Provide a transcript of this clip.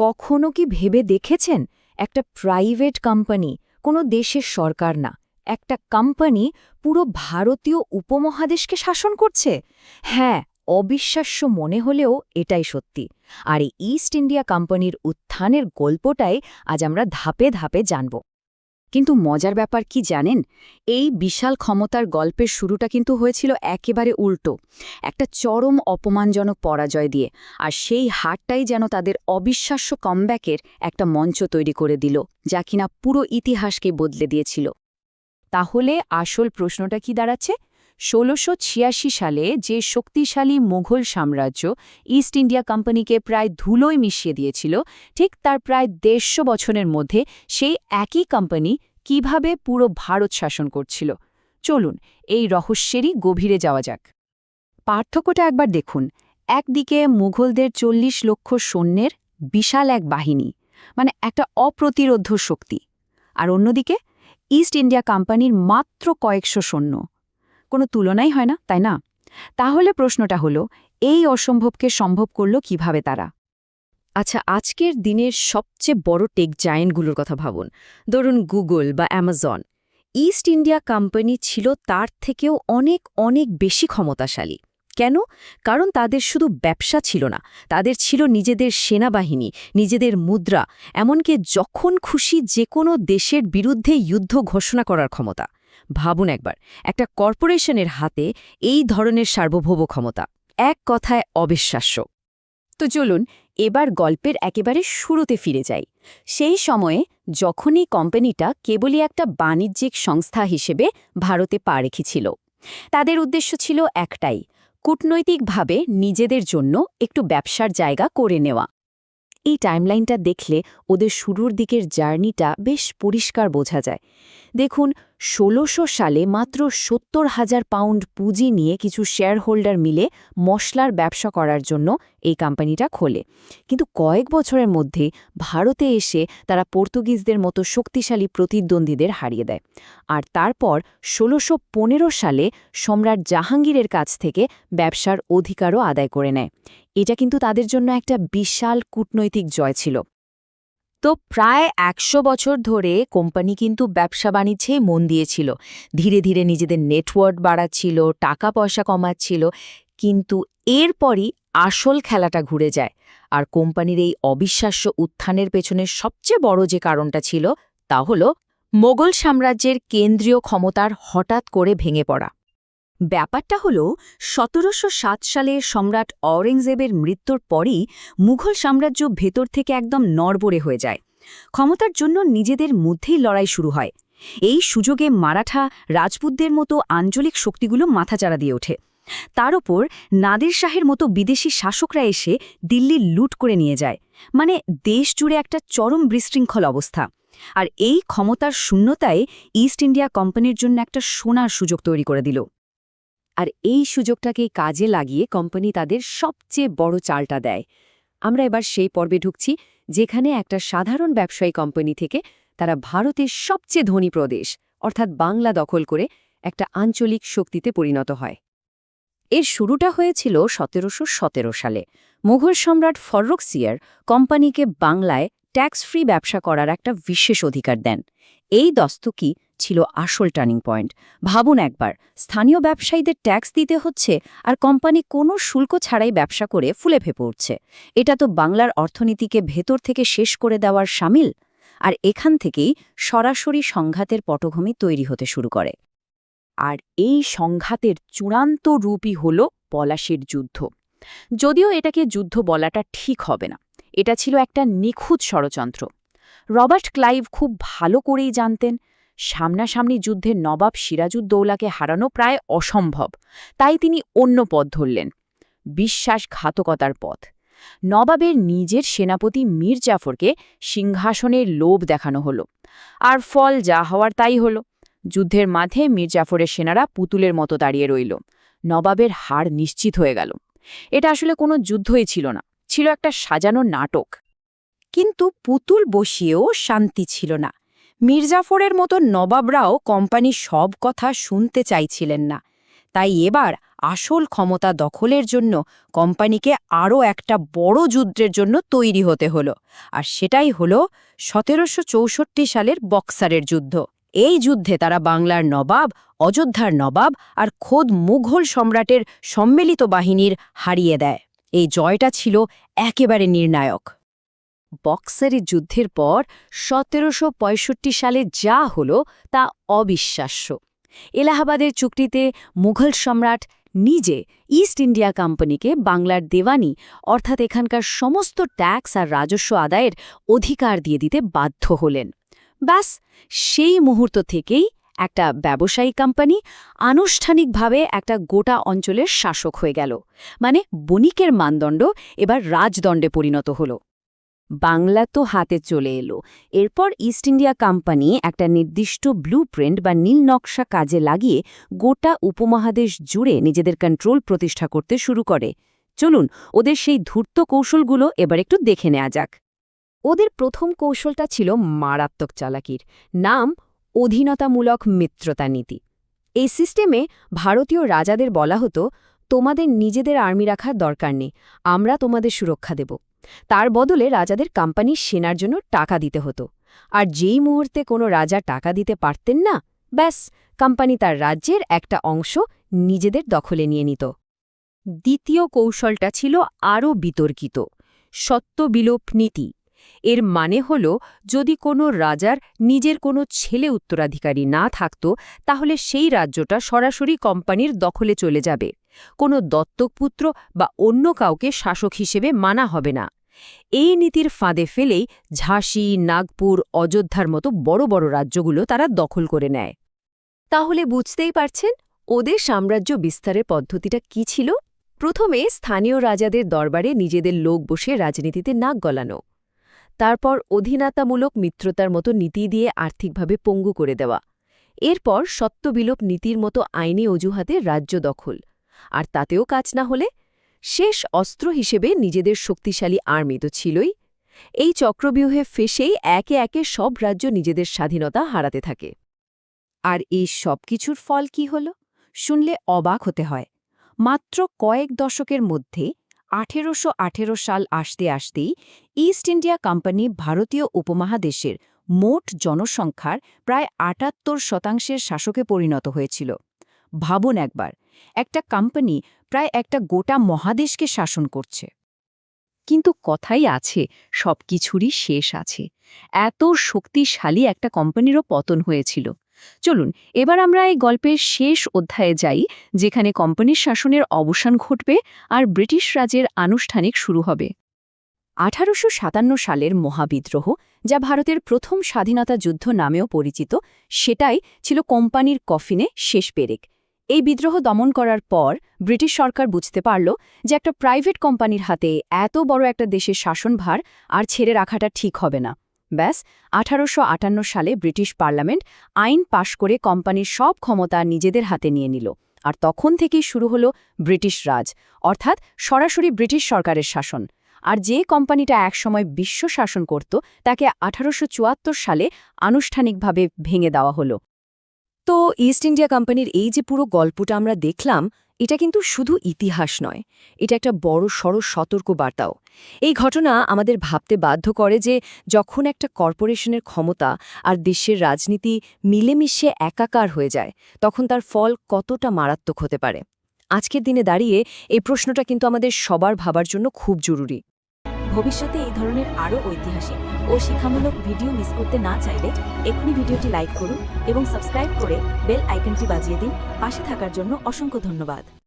কখনো কি ভেবে দেখেছেন? একটা প্রাইভেট কোম্পানি, কোনো দেশের সরকার না। একটা কোম্পানি পুরো ভারতীয় উপমহাদেশকে শাসন করছে? হ্যাঁ অবিশ্বাস্য মনে হলেও এটাই সত্যি। আর এই ইস্ট ইন্ডিয়া কোম্পানির উত্থানের গল্পটাই আজ আমরা ধাপে ধাপে জানব। কিন্তু মজার ব্যাপার কি জানেন? এই বিশাল ক্ষমতার গল্পের শুরুটা কিন্তু হয়েছিল একেবারে উল্টো, একটা চরম অপমানজনক পরাজয় দিয়ে, আর সেই হারটাই যেন তাদের অবিশ্বাস্য কমব্যাকের একটা মঞ্চ তৈরি করে দিল, যা কিনা পুরো ইতিহাসকে বদলে দিয়েছিল। তাহলে আসল প্রশ্নটা কি দাঁড়াচ্ছে? ষোলোশো সালে যে শক্তিশালী মুঘল সাম্রাজ্য ইস্ট ইন্ডিয়া কোম্পানিকে প্রায় ধুলোয় মিশিয়ে দিয়েছিল, ঠিক তার প্রায় দেড়শো বছরের মধ্যে সেই একই কোম্পানি কীভাবে পুরো ভারত শাসন করছিল। চলুন, এই রহস্যেরই গভীরে যাওয়া যাক। পার্থক্যটা একবার দেখুন। একদিকে মুঘলদের চল্লিশ লক্ষ সৈন্যের বিশাল এক বাহিনী মানে একটা অপ্রতিরোধ শক্তি, আর অন্যদিকে ইস্ট ইন্ডিয়া কোম্পানির মাত্র কয়েকশো সৈন্য। কোনো তুলনাই হয় না, তাই না? তাহলে প্রশ্নটা হলো, এই অসম্ভবকে সম্ভব করল কীভাবে তারা? আচ্ছা আজকের দিনের সবচেয়ে বড় টেক জায়েন্টগুলোর কথা ভাবুন। ধরুন গুগল বা অ্যামাজন। ইস্ট ইন্ডিয়া কোম্পানি ছিল তার থেকেও অনেক অনেক বেশি ক্ষমতাশালী। কেন? কারণ তাদের শুধু ব্যবসা ছিল না, তাদের ছিল নিজেদের সেনাবাহিনী, নিজেদের মুদ্রা, এমনকি যখন খুশি যে কোনো দেশের বিরুদ্ধে যুদ্ধ ঘোষণা করার ক্ষমতা। ভাবুন একবার, একটা কর্পোরেশনের হাতে এই ধরনের সার্বভৌম ক্ষমতা, এক কথায় অবিশ্বাস্য। তো চলুন, এবার গল্পের একেবারে শুরুতে ফিরে যাই। সেই সময়ে যখনই কোম্পানিটা কেবলই একটা বাণিজ্যিক সংস্থা হিসেবে ভারতে পা রেখেছিল, তাদের উদ্দেশ্য ছিল একটাই, কূটনৈতিকভাবে নিজেদের জন্য একটু ব্যবসার জায়গা করে নেওয়া। এই টাইমলাইনটা দেখলে ওদের শুরুর দিকের জার্নিটা বেশ পরিষ্কার বোঝা যায়। দেখুন ষোলোশো সালে মাত্র সত্তর হাজার পাউন্ড পুঁজি নিয়ে কিছু শেয়ার হোল্ডার মিলে মশলার ব্যবসা করার জন্য এই কোম্পানিটা খোলে। কিন্তু কয়েক বছরের মধ্যে ভারতে এসে তারা পর্তুগিজদের মতো শক্তিশালী প্রতিদ্বন্দ্বীদের হারিয়ে দেয়। আর তারপর ষোলোশো সালে সম্রাট জাহাঙ্গীরের কাছ থেকে ব্যবসার অধিকারও আদায় করে নেয়। এটা কিন্তু তাদের জন্য একটা বিশাল কূটনৈতিক জয় ছিল। তো প্রায় একশো বছর ধরে কোম্পানি কিন্তু ব্যবসা বাণিজ্যে মন দিয়েছিল। ধীরে ধীরে নিজেদের নেটওয়ার্ক বাড়াচ্ছিল টাকা পয়সা কমাচ্ছিল, কিন্তু এরপরই আসল খেলাটা ঘুরে যায়। আর কোম্পানির এই অবিশ্বাস্য উত্থানের পেছনে সবচেয়ে বড় যে কারণটা ছিল, তা হল মোগল সাম্রাজ্যের কেন্দ্রীয় ক্ষমতার হঠাৎ করে ভেঙে পড়া। ব্যাপারটা হল, সতেরোশো সাত সালে সম্রাট অরেঙ্গজেবের মৃত্যুর পরই মুঘল সাম্রাজ্য ভেতর থেকে একদম নড়বড়ে হয়ে যায়। ক্ষমতার জন্য নিজেদের মধ্যেই লড়াই শুরু হয়। এই সুযোগে মারাঠা রাজপুতদের মতো আঞ্চলিক শক্তিগুলো মাথাচাড়া দিয়ে ওঠে। তার ওপর নাদের শাহের মতো বিদেশি শাসকরা এসে দিল্লি লুট করে নিয়ে যায়। মানে দেশ জুড়ে একটা চরম বিশৃঙ্খল অবস্থা। আর এই ক্ষমতার শূন্যতায় ইস্ট ইন্ডিয়া কোম্পানির জন্য একটা সোনার সুযোগ তৈরি করে দিল। আর এই সুযোগটাকে কাজে লাগিয়ে কোম্পানি তাদের সবচেয়ে বড় চালটা দেয়। আমরা এবার সেই পর্বে ঢুকছি, যেখানে একটা সাধারণ ব্যবসায়ী কোম্পানি থেকে তারা ভারতের সবচেয়ে ধনী প্রদেশ, অর্থাৎ বাংলা দখল করে একটা আঞ্চলিক শক্তিতে পরিণত হয়। এর শুরুটা হয়েছিল সতেরোশো সতেরো সালে। মুঘল সম্রাট ফররুকসিয়ার কোম্পানিকে বাংলায় ট্যাক্স ফ্রি ব্যবসা করার একটা বিশেষ অধিকার দেন। এই দস্তকি ছিল আসল টার্নিং পয়েন্ট। ভাবুন একবার, স্থানীয় ব্যবসায়ীদের ট্যাক্স দিতে হচ্ছে আর কোম্পানি কোনো শুল্ক ছাড়াই ব্যবসা করে ফুলে ফেপে উঠছে। এটা তো বাংলার অর্থনীতিকে ভেতর থেকে শেষ করে দেওয়ার সামিল। আর এখান থেকেই সরাসরি সংঘাতের পটভূমি তৈরি হতে শুরু করে। আর এই সংঘাতের চূড়ান্ত রূপই হল পলাশির যুদ্ধ। যদিও এটাকে যুদ্ধ বলাটা ঠিক হবে না। এটা ছিল একটা নিখুঁত ষড়যন্ত্র। রবার্ট ক্লাইভ খুব ভালো করেই জানতেন, সামনাসামনি যুদ্ধে নবাব সিরাজুদ্দৌলাকে হারানো প্রায় অসম্ভব, তাই তিনি অন্য পথ ধরলেন, বিশ্বাসঘাতকতার পথ। নবাবের নিজের সেনাপতি মীর জাফরকে সিংহাসনের লোভ দেখানো হল, আর ফল যা হওয়ার তাই হল। যুদ্ধের মাঝে মীর জাফরের সেনারা পুতুলের মতো দাঁড়িয়ে রইল, নবাবের হার নিশ্চিত হয়ে গেল। এটা আসলে কোনো যুদ্ধই ছিল না, ছিল একটা সাজানো নাটক। কিন্তু পুতুল বসিয়েও শান্তি ছিল না। মির্জাফরের মতো নবাবরাও কোম্পানির সব কথা শুনতে চাইছিলেন না। তাই এবার আসল ক্ষমতা দখলের জন্য কোম্পানিকে আরও একটা বড় যুদ্ধের জন্য তৈরি হতে হলো, আর সেটাই হলো সতেরোশো চৌষট্টি সালের বক্সারের যুদ্ধ। এই যুদ্ধে তারা বাংলার নবাব, অযোধ্যার নবাব আর খোদ মুঘল সম্রাটের সম্মিলিত বাহিনীর হারিয়ে দেয়। এই জয়টা ছিল একেবারে নির্ণায়ক। বক্সারের যুদ্ধের পর সতেরোশো পঁয়ষট্টি সালে যা হলো তা অবিশ্বাস্য। এলাহাবাদের চুক্তিতে মুঘল সম্রাট নিজে ইস্ট ইন্ডিয়া কোম্পানিকে বাংলার দেওয়ানি, অর্থাৎ এখানকার সমস্ত ট্যাক্স আর রাজস্ব আদায়ের অধিকার দিয়ে দিতে বাধ্য হলেন। ব্যাস সেই মুহূর্ত থেকেই একটা ব্যবসায়ী কোম্পানি আনুষ্ঠানিকভাবে একটা গোটা অঞ্চলের শাসক হয়ে গেল। মানে বণিকের মানদণ্ড এবার রাজদণ্ডে পরিণত হল। বাংলা তো হাতে চলে এলো। এরপর ইস্ট ইন্ডিয়া কোম্পানি একটা নির্দিষ্ট ব্লুপ্রিন্ট বা নীল নকশা কাজে লাগিয়ে গোটা উপমহাদেশ জুড়ে নিজেদের কন্ট্রোল প্রতিষ্ঠা করতে শুরু করে। চলুন, ওদের সেই ধূর্ত কৌশলগুলো এবার একটু দেখে নেওয়া যাক। ওদের প্রথম কৌশলটা ছিল মারাত্মক চালাকির। নাম, অধীনতামূলক মিত্রতা নীতি। এই সিস্টেমে ভারতীয় রাজাদের বলা হতো, তোমাদের নিজেদের আর্মি রাখার দরকার নেই, আমরা তোমাদের সুরক্ষা দেব। তার বদলে রাজাদের কোম্পানির সেনার জন্য টাকা দিতে হতো। আর যেই মুহূর্তে কোনো রাজা টাকা দিতে পারতেন না, ব্যাস, কোম্পানি তার রাজ্যের একটা অংশ নিজেদের দখলে নিয়ে নিত। দ্বিতীয় কৌশলটা ছিল আরও বিতর্কিত সত্যবিলোপ নীতি। এর মানে হল, যদি কোনো রাজার নিজের কোনো ছেলে উত্তরাধিকারী না থাকত, তাহলে সেই রাজ্যটা সরাসরি কোম্পানির দখলে চলে যাবে। কোনো দত্তকপুত্র বা অন্য কাউকে শাসক হিসেবে মানা হবে না। এই নীতির ফাঁদে ফেলেই ঝাঁসি, নাগপুর, অযোধ্যার মতো বড় বড় রাজ্যগুলো তারা দখল করে নেয়। তাহলে বুঝতেই পারছেন ওদের সাম্রাজ্য বিস্তারের পদ্ধতিটা কি ছিল? প্রথমে স্থানীয় রাজাদের দরবারে নিজেদের লোক বসে রাজনীতিতে নাক গলানো। তারপর অধীনতামূলক মিত্রতার মতো নীতি দিয়ে আর্থিকভাবে পঙ্গু করে দেওয়া। এরপর সত্যবিলোপ নীতির মতো আইনি অজুহাতে রাজ্য দখল। আর তাতেও কাজ না হলে শেষ অস্ত্র হিসেবে নিজেদের শক্তিশালী আর্মি তো ছিলই। এই চক্রব্যূহে ফেসেই একে একে সব রাজ্য নিজেদের স্বাধীনতা হারাতে থাকে। আর এই সব কিছুর ফল কি হল? শুনলে অবাক হতে হয়। মাত্র কয়েক দশকের মধ্যে আঠেরোশো আঠেরো সাল আসতে আসতেই ইস্ট ইন্ডিয়া কোম্পানি ভারতীয় উপমহাদেশের মোট জনসংখ্যার প্রায় আটাত্তর শতাংশের শাসকে পরিণত হয়েছিল। ভাবুন একবার, একটা কোম্পানি প্রায় একটা গোটা মহাদেশকে শাসন করছে। কিন্তু কথাই আছে সব কিছুরই শেষ আছে। এত শক্তিশালী একটা কোম্পানিরও পতন হয়েছিল। চলুন, এবার আমরা এই গল্পের শেষ অধ্যায়ে যাই, যেখানে কোম্পানির শাসনের অবসান ঘটবে আর ব্রিটিশ রাজের আনুষ্ঠানিক শুরু হবে। আঠারোশো সাতান্ন সালের মহাবিদ্রোহ, যা ভারতের প্রথম স্বাধীনতা যুদ্ধ নামেও পরিচিত, সেটাই ছিল কোম্পানির কফিনে শেষ পেরেক। এই বিদ্রোহ দমন করার পর ব্রিটিশ সরকার বুঝতে পারল যে একটা প্রাইভেট কোম্পানির হাতে এত বড় একটা দেশের শাসনভার আর ছেড়ে রাখাটা ঠিক হবে না। ব্যাস, আঠারোশো আটান্ন সালে ব্রিটিশ পার্লামেন্ট আইন পাশ করে কোম্পানির সব ক্ষমতা নিজেদের হাতে নিয়ে নিল। আর তখন থেকেই শুরু হলো ব্রিটিশ রাজ, অর্থাৎ সরাসরি ব্রিটিশ সরকারের শাসন। আর যে কোম্পানিটা একসময় বিশ্ব শাসন করত, তাকে আঠারোশো চুয়াত্তর সালে আনুষ্ঠানিকভাবে ভেঙে দেওয়া হলো। তো ইস্ট ইন্ডিয়া কোম্পানির এই যে পুরো গল্পটা আমরা দেখলাম, এটা কিন্তু শুধু ইতিহাস নয়, এটা একটা বড় সড় সতর্ক বার্তাও এই ঘটনা আমাদের ভাবতে বাধ্য করে যে যখন একটা কর্পোরেশনের ক্ষমতা আর দেশের রাজনীতি মিলেমিশে একাকার হয়ে যায়, তখন তার ফল কতটা মারাত্মক হতে পারে। আজকের দিনে দাঁড়িয়ে এই প্রশ্নটা কিন্তু আমাদের সবার ভাবার জন্য খুব জরুরি। ভবিষ্যতে এই ধরনের আরও ঐতিহাসিক ও শিক্ষামূলক ভিডিও মিস করতে না চাইলে এখনই ভিডিওটি লাইক করুন এবং সাবস্ক্রাইব করে বেল আইকনটি বাজিয়ে দিন। পাশে থাকার জন্য অসংখ্য ধন্যবাদ।